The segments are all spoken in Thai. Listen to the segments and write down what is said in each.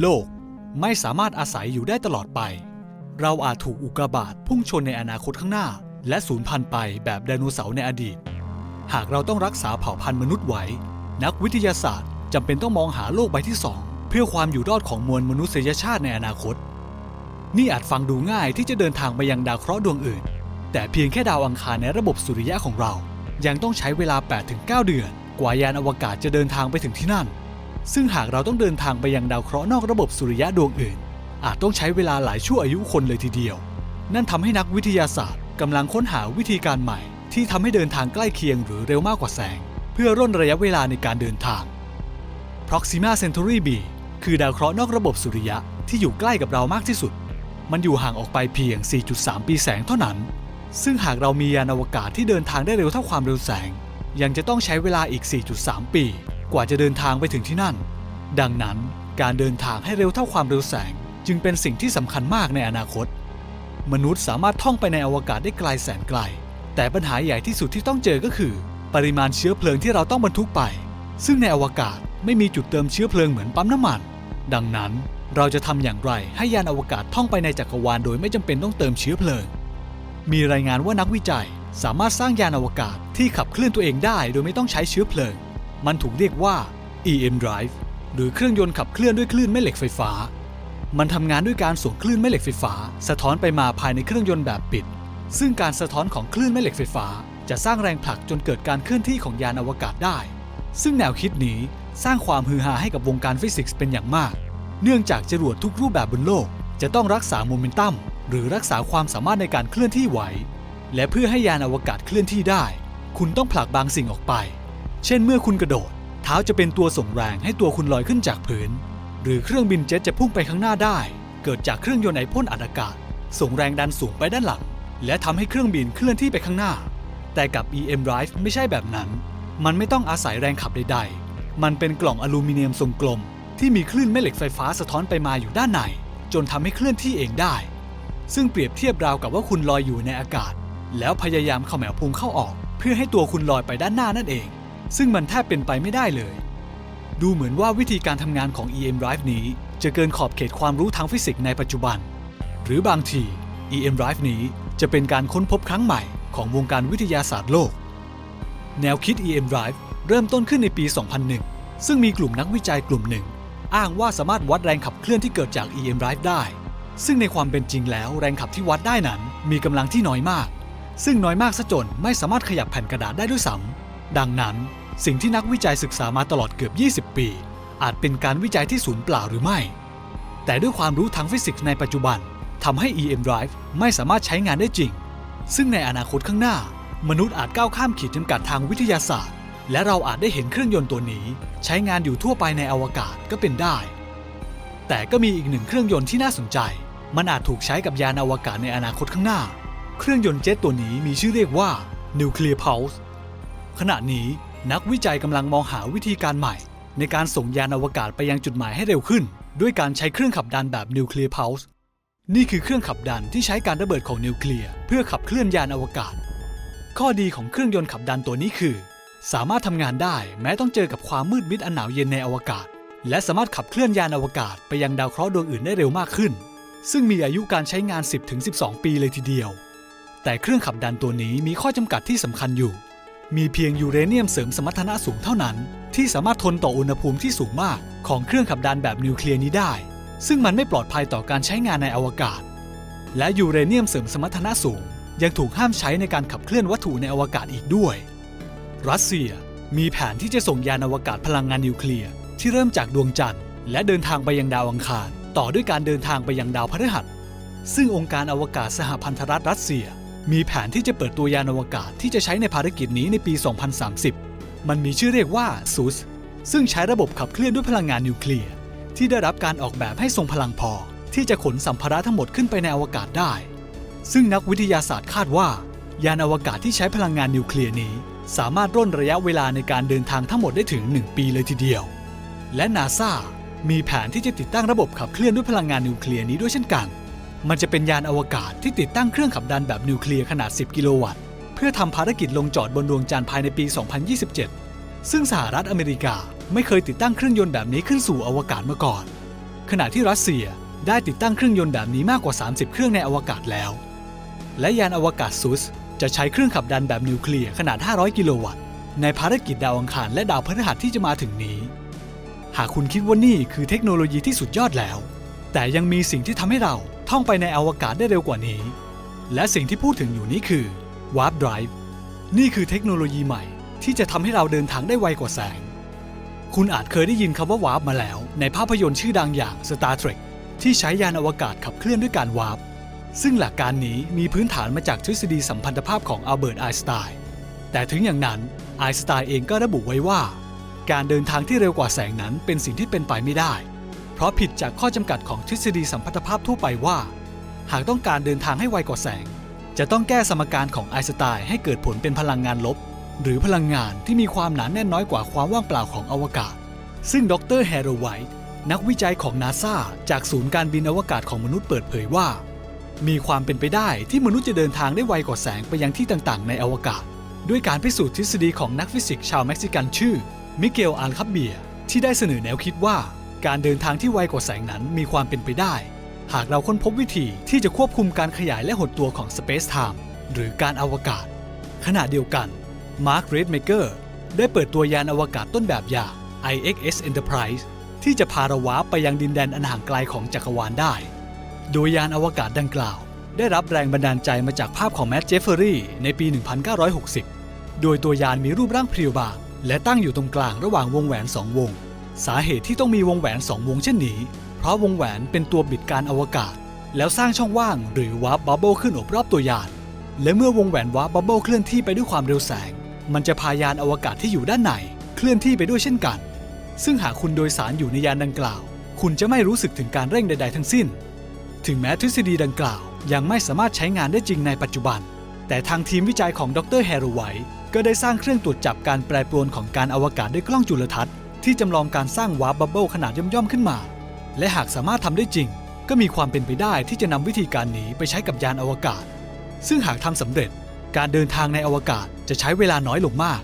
โลกไม่สามารถอาศัยอยู่ได้ตลอดไป เราอาจถูกอุกกาบาตพุ่งชนในอนาคตข้างหน้า และสูญพันธุ์ไปแบบไดโนเสาร์ในอดีต หากเราต้องรักษาเผ่าพันธุ์มนุษย์ไว้ นักวิทยาศาสตร์จำเป็นต้องมองหาโลกใบที่สองเพื่อความอยู่รอดของมวลมนุษยชาติในอนาคต นี่อาจฟังดูง่ายที่จะเดินทางไปยังดาวเคราะห์ดวงอื่น แต่เพียงแค่ดาวอังคารในระบบสุริยะของเรา ยังต้องใช้เวลา 8-9 เดือน กว่ายานอวกาศจะเดินทางไปถึงที่นั่น ซึ่งหากเราต้องเดินทางไปยังดาวเคราะห์นอกระบบสุริยะดวงอื่น อาจต้องใช้เวลาหลายชั่วอายุคนเลยทีเดียว นั่นทำให้นักวิทยาศาสตร์กำลังค้นหาวิธีการใหม่ ที่ทำให้เดินทางใกล้เคียงหรือเร็วมากกว่าแสง เพื่อร่นระยะเวลาในการเดินทาง Proxima Centauri b คือดาวเคราะห์นอกระบบสุริยะที่อยู่ใกล้กับเรามากที่สุด มันอยู่ห่างออกไปเพียง 4.3 ปีแสงเท่านั้น ซึ่งหากเรามียานอวกาศที่เดินทางได้เร็วเท่าความเร็วแสง ยังจะต้องใช้เวลาอีก 4.3 ปี กว่าจะเดินทางไปถึงที่นั่น ดังนั้นการเดินทางให้เร็วเท่าความเร็วแสง จึงเป็นสิ่งที่สำคัญมากในอนาคต มนุษย์สามารถท่องไปในอวกาศได้ไกลแสนไกล แต่ปัญหาใหญ่ที่สุดที่ต้องเจอก็คือ ปริมาณเชื้อเพลิงที่เราต้องบรรทุกไป ซึ่งในอวกาศไม่มีจุดเติมเชื้อเพลิงเหมือนปั๊มน้ำมัน ดังนั้นเราจะทำอย่างไรให้ยานอวกาศท่องไปในจักรวาลโดยไม่จำเป็นต้องเติมเชื้อเพลิง มีรายงานว่านักวิจัยสามารถสร้างยานอวกาศที่ขับเคลื่อนตัวเองได้โดยไม่ต้องใช้เชื้อเพลิง มันถูกเรียกว่า EM drive หรือเครื่องยนต์ขับเคลื่อนด้วยคลื่นแม่เหล็กไฟฟ้า มันทำงานด้วยการส่งคลื่นแม่เหล็กไฟฟ้า สะท้อนไปมาภายในเครื่องยนต์แบบปิด ซึ่งการสะท้อนของคลื่นแม่เหล็กไฟฟ้า จะสร้างแรงผลักจนเกิดการเคลื่อนที่ของยานอวกาศได้ ซึ่งแนวคิดนี้สร้างความฮือฮาให้กับวงการฟิสิกส์เป็นอย่างมาก เนื่องจากจรวดทุกรูปแบบบนโลก จะต้องรักษาโมเมนตัมหรือรักษาความสามารถในการเคลื่อนที่ไหว และเพื่อให้ยานอวกาศเคลื่อนที่ได้ คุณต้องผลักบางสิ่งออกไป เช่นเมื่อคุณกระโดด เท้าจะเป็นตัวส่งแรงให้ตัวคุณลอยขึ้นจากพื้น หรือเครื่องบินเจ็ตจะพุ่งไปข้างหน้าได้ เกิดจากเครื่องยนต์ไอพ่นอัดอากาศ ส่งแรงดันสูงไปด้านหลัง และทำให้เครื่องบินเคลื่อนที่ไปข้างหน้า แต่กับ EM Drive ไม่ใช่แบบนั้น มันไม่ต้องอาศัยแรงขับใด ๆ มันเป็นกล่องอลูมิเนียมทรงกลม ที่มีคลื่นแม่เหล็กไฟฟ้าสะท้อนไปมาอยู่ด้านใน จนทำให้เคลื่อนที่เองได้ ซึ่งเปรียบเทียบราวกับว่าคุณลอยอยู่ในอากาศ แล้วพยายามเขมวพุงเข้าออก เพื่อให้ตัวคุณลอยไปด้านหน้านั่นเอง ซึ่งมันแทบเป็นไปไม่ได้เลย ดูเหมือนว่าวิธีการทำงานของ EM Drive นี้ จะเกินขอบเขตความรู้ทางฟิสิกส์ในปัจจุบัน หรือบางที EM Drive นี้จะเป็นการค้นพบครั้งใหม่ของวงการวิทยาศาสตร์โลก แนวคิด EM Drive เริ่มต้นขึ้นในปี 2001 ซึ่งมีกลุ่มนักวิจัยกลุ่มหนึ่ง อ้างว่าสามารถวัดแรงขับเคลื่อนที่เกิดจาก EM Drive ได้ ซึ่งในความเป็นจริงแล้วแรงขับที่วัดได้นั้น มีกำลังที่น้อยมาก ซึ่งน้อยมากซะจนไม่สามารถขยับแผ่นกระดาษได้ด้วยซ้ำ ดังนั้นสิ่งที่นักวิจัยศึกษามาตลอดเกือบ 20 ปี อาจเป็นการวิจัยที่สูญเปล่าหรือไม่ แต่ด้วยความรู้ทางฟิสิกส์ในปัจจุบันทำให้ EM Drive ไม่สามารถใช้งานได้จริง ซึ่งในอนาคตข้างหน้า มนุษย์อาจก้าวข้ามขีดจำกัดทางวิทยาศาสตร์ และเราอาจได้เห็นเครื่องยนต์ตัวนี้ ใช้งานอยู่ทั่วไปในอวกาศก็เป็นได้ แต่ก็มีอีกหนึ่งเครื่องยนต์ที่น่าสนใจ มันอาจถูกใช้กับยานอวกาศในอนาคตข้างหน้า เครื่องยนต์เจ็ตตัวนี้มีชื่อเรียกว่า Nuclear Pulse ขณะนี้นักวิจัยกำลังมองหาวิธีการใหม่ ในการส่งยานอวกาศไปยังจุดหมายให้เร็วขึ้น ด้วยการใช้เครื่องขับดันแบบ Nuclear Pulse นี่คือเครื่องขับดันที่ใช้การระเบิดของนิวเคลียร์เพื่อขับเคลื่อนยานอวกาศ ข้อดีของเครื่องยนต์ขับดันตัวนี้คือ สามารถทำงานได้แม้ต้องเจอกับความมืดมิดอันหนาวเย็นในอวกาศ และสามารถขับเคลื่อนยานอวกาศไปยังดาวเคราะห์ดวงอื่นได้เร็วมากขึ้น ซึ่งมีอายุการใช้งาน 10-12 ปีเลยทีเดียว แต่เครื่องขับดันตัวนี้มีข้อจำกัดที่สำคัญอยู่ มีเพียงยูเรเนียมเสริมสมรรถนะสูงเท่านั้น ที่สามารถทนต่ออุณหภูมิที่สูงมากของเครื่องขับดันแบบนิวเคลียร์นี้ได้ ซึ่งมันไม่ปลอดภัยต่อการใช้งานในอวกาศ และยูเรเนียมเสริมสมรรถนะสูง ยังถูกห้ามใช้ในการขับเคลื่อนวัตถุในอวกาศอีกด้วย รัสเซียมีแผนที่จะส่งยานอวกาศพลังงานนิวเคลียร์ที่เริ่มจากดวงจันทร์ และเดินทางไปยังดาวอังคาร ต่อด้วยการเดินทางไปยังดาวพฤหัสซึ่งองค์การอวกาศสหพันธรัฐรัสเซีย มีแผนที่จะเปิดตัวยานอวกาศที่จะใช้ในภารกิจนี้ในปี 2030 มันมีชื่อเรียกว่าซูสซึ่งใช้ระบบขับเคลื่อนด้วยพลังงานนิวเคลียร์ ที่ได้รับการออกแบบให้ทรงพลังพอ ที่จะขนสัมภาระทั้งหมดขึ้นไปในอวกาศได้ ซึ่งนักวิทยาศาสตร์คาดว่า ยานอวกาศที่ใช้พลังงานนิวเคลียร์นี้ สามารถร่นระยะเวลาในการเดินทางทั้งหมดได้ถึง 1 ปีเลยทีเดียว และนาซามีแผนที่จะติดตั้งระบบขับเคลื่อนด้วยพลังงานนิวเคลียร์นี้ด้วยเช่นกัน มันจะเป็นยานอวกาศที่ติดตั้งเครื่องขับดันแบบนิวเคลียร์ขนาด 10 กิโลวัตต์ เพื่อทำภารกิจลงจอดบนดวงจันทร์ภายในปี 2027 ซึ่งสหรัฐอเมริกาไม่เคยติดตั้งเครื่องยนต์แบบนี้ขึ้นสู่อวกาศมาก่อน ขณะที่รัสเซียได้ติดตั้งเครื่องยนต์แบบนี้มากกว่า 30 เครื่องในอวกาศแล้ว และยานอวกาศซุสจะใช้เครื่องขับดันแบบนิวเคลียร์ขนาด 500 กิโลวัตต์ ในภารกิจดาวอังคารและดาวพฤหัสที่จะมาถึงนี้ หากคุณคิดว่านี่คือเทคโนโลยีที่สุดยอดแล้ว แต่ยังมีสิ่งที่ทำให้เรา ท่องไปในอวกาศได้เร็วกว่านี้ และสิ่งที่พูดถึงอยู่นี้คือ Warp Drive นี่คือเทคโนโลยีใหม่ ที่จะทำให้เราเดินทางได้ไวกว่าแสง คุณอาจเคยได้ยินคำว่า Warp มาแล้ว ในภาพยนตร์ชื่อดังอย่าง Star Trek ที่ใช้ยานอวกาศขับเคลื่อนด้วยการวาร์ปซึ่งหลักการนี้มีพื้นฐานมาจากทฤษฎีสัมพันธภาพของอัลเบิร์ตไอน์สไตน์แต่ถึงอย่างนั้นไอน์สไตน์เองก็ระบุไว้ว่า การเดินทางที่เร็วกว่าแสงนั้นเป็นสิ่งที่เป็นไปไม่ได้ เพราะผิดจากข้อจำกัดของทฤษฎีสัมพัทธภาพทั่วไปว่า หากต้องการเดินทางให้ไวกว่าแสง จะต้องแก้สมการของไอน์สไตน์ให้เกิดผลเป็นพลังงานลบ หรือพลังงานที่มีความหนาแน่นน้อยกว่าความว่างเปล่าของอวกาศ ซึ่งดรแฮร์โรไวท์นักวิจัยของนาซาจากศูนย์การบินอวกาศของมนุษย์เปิดเผยว่า มีความเป็นไปได้ที่มนุษย์จะเดินทางได้ไวกว่าแสงไปยังที่ต่างๆ ในอวกาศ ด้วยการพิสูจน์ทฤษฎีของนักฟิสิกส์ชาวเม็กซิกันชื่อมิเกลอัลคับเบียที่ได้เสนอแนวคิดว่า การเดินทางที่ไวกว่าแสงนั้นมีความเป็นไปได้ หากเราค้นพบวิธีที่จะควบคุมการขยายและหดตัวของสเปซไทม์หรือการอวกาศ ขณะเดียวกันมาร์คเรดเมเกอร์ได้เปิดตัวยานอวกาศต้นแบบอย่าง IXS Enterprise ที่จะพาเราว้าไปยังดินแดนอันห่างไกลของจักรวาลได้ โดยยานอวกาศดังกล่าว ได้รับแรงบันดาลใจมาจากภาพของแมตต์เจฟเฟอรี่ในปี 1960 โดยตัวยานมีรูปร่างเพรียวบาง และตั้งอยู่ตรงกลางระหว่างวงแหวน2วง สาเหตุที่ต้องมีวงแหวน 2 วงเช่นนี้ เพราะวงแหวนเป็นตัวบิดการอวกาศ แล้วสร้างช่องว่างหรือวาร์ปบับเบิลขึ้นอบรอบตัวยาน และเมื่อวงแหวนวาร์ปบับเบิลเคลื่อนที่ไปด้วยความเร็วแสง มันจะพายานอวกาศที่อยู่ด้านในเคลื่อนที่ไปด้วยเช่นกัน ซึ่งหากคุณโดยสารอยู่ในยานดังกล่าว คุณจะไม่รู้สึกถึงการเร่งใด ๆ ทั้งสิ้น ถึงแม้ทฤษฎีดังกล่าว ยังไม่สามารถใช้งานได้จริงในปัจจุบัน แต่ทางทีมวิจัยของดรแฮร์รไวท์ก็ได้สร้างเครื่องตรวจจับการแปรปรวนของการอวกาศด้วยกล้องจุลทรรศน์ ที่จำลองการสร้างวาร์ปบับเบิลขนาดย่อมๆขึ้นมา และหากสามารถทำได้จริง ก็มีความเป็นไปได้ที่จะนำวิธีการนี้ไปใช้กับยานอวกาศ ซึ่งหากทำสำเร็จการเดินทางในอวกาศจะใช้เวลาน้อยลงมาก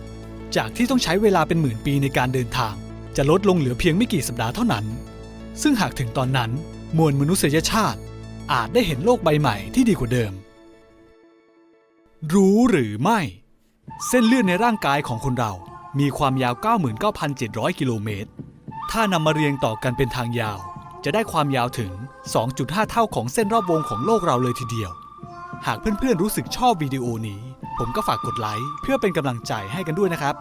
จากที่ต้องใช้เวลาเป็นหมื่นปีในการเดินทาง จะลดลงเหลือเพียงไม่กี่สัปดาห์เท่านั้น ซึ่งหากถึงตอนนั้น มวลมนุษยชาติ อาจได้เห็นโลกใบใหม่ที่ดีกว่าเดิม รู้หรือไม่ เส้นเลือดในร่างกายของคนเรา มีความยาว 99,700 กิโลเมตร ถ้านำมาเรียงต่อกันเป็นทางยาว จะได้ความยาวถึง 2.5 เท่าของเส้นรอบวงของโลกเราเลยทีเดียว หากเพื่อนๆรู้สึกชอบวิดีโอนี้ ผมก็ฝากกดไลค์เพื่อเป็นกำลังใจให้กันด้วยนะครับ